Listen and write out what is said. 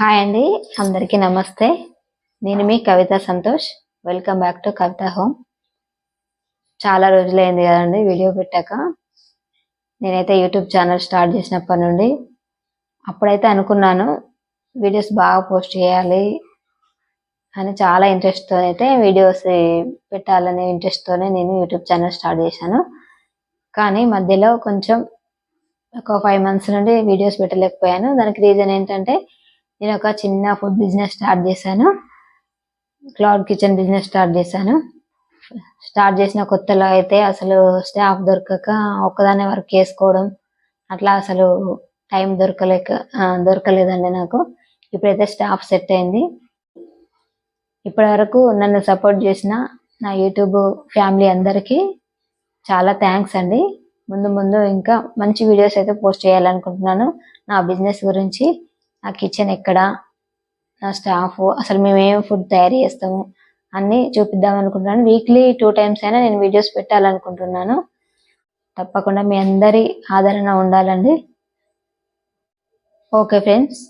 Hi అండి అందరికీ నమస్తే. నేను మీ Kavitha Santosh. Welcome back to Kavitha home చాలా రోజులైంది కదండి వీడియో పెట్టాక. నేనైతే యూట్యూబ్ ఛానల్ స్టార్ట్ చేసినప్పటి నుండి. అప్పుడైతే అనుకున్నాను వీడియోస్ బాగా పోస్ట్ చేయాలి అని చాలా ఇంట్రెస్ట్తో అయితే వీడియోస్ పెట్టాలనే ఇంట్రెస్ట్తోనే నేను యూట్యూబ్ ఛానల్ స్టార్ట్ చేశాను. కానీ మధ్యలో కొంచెం ఒక ఫైవ్ మంత్స్ నుండి వీడియోస్ పెట్టలేకపోయాను. దానికి రీజన్ ఏంటంటే నేను ఒక చిన్న ఫుడ్ బిజినెస్ స్టార్ట్ చేశాను. క్లౌడ్ కిచెన్ బిజినెస్ స్టార్ట్ చేశాను. స్టార్ట్ చేసిన కొత్తలో అయితే అసలు స్టాఫ్ దొరకక ఒక్కదానే వర్క్ చేసుకోవడం అట్లా అసలు టైం దొరకలేక దొరకలేదండి నాకు. ఇప్పుడైతే స్టాఫ్ సెట్ అయింది. ఇప్పటి వరకు నన్ను సపోర్ట్ చేసిన నా యూట్యూబ్ ఫ్యామిలీ అందరికీ చాలా థ్యాంక్స్ అండి. ముందు ముందు ఇంకా మంచి వీడియోస్ అయితే పోస్ట్ చేయాలనుకుంటున్నాను. నా బిజినెస్ గురించి నా కిచెన్ ఎక్కడ? నా స్టాఫ్ అసలు మేము ఏం ఫుడ్ తయారు చేస్తాము? అన్ని చూపిద్దాం అనుకుంటున్నాను. వీక్లీ టూ టైమ్స్ అయినా నేను వీడియోస్ పెట్టాలనుకుంటున్నాను. తప్పకుండా మీ అందరి ఆదరణ ఉండాలండి. Okay friends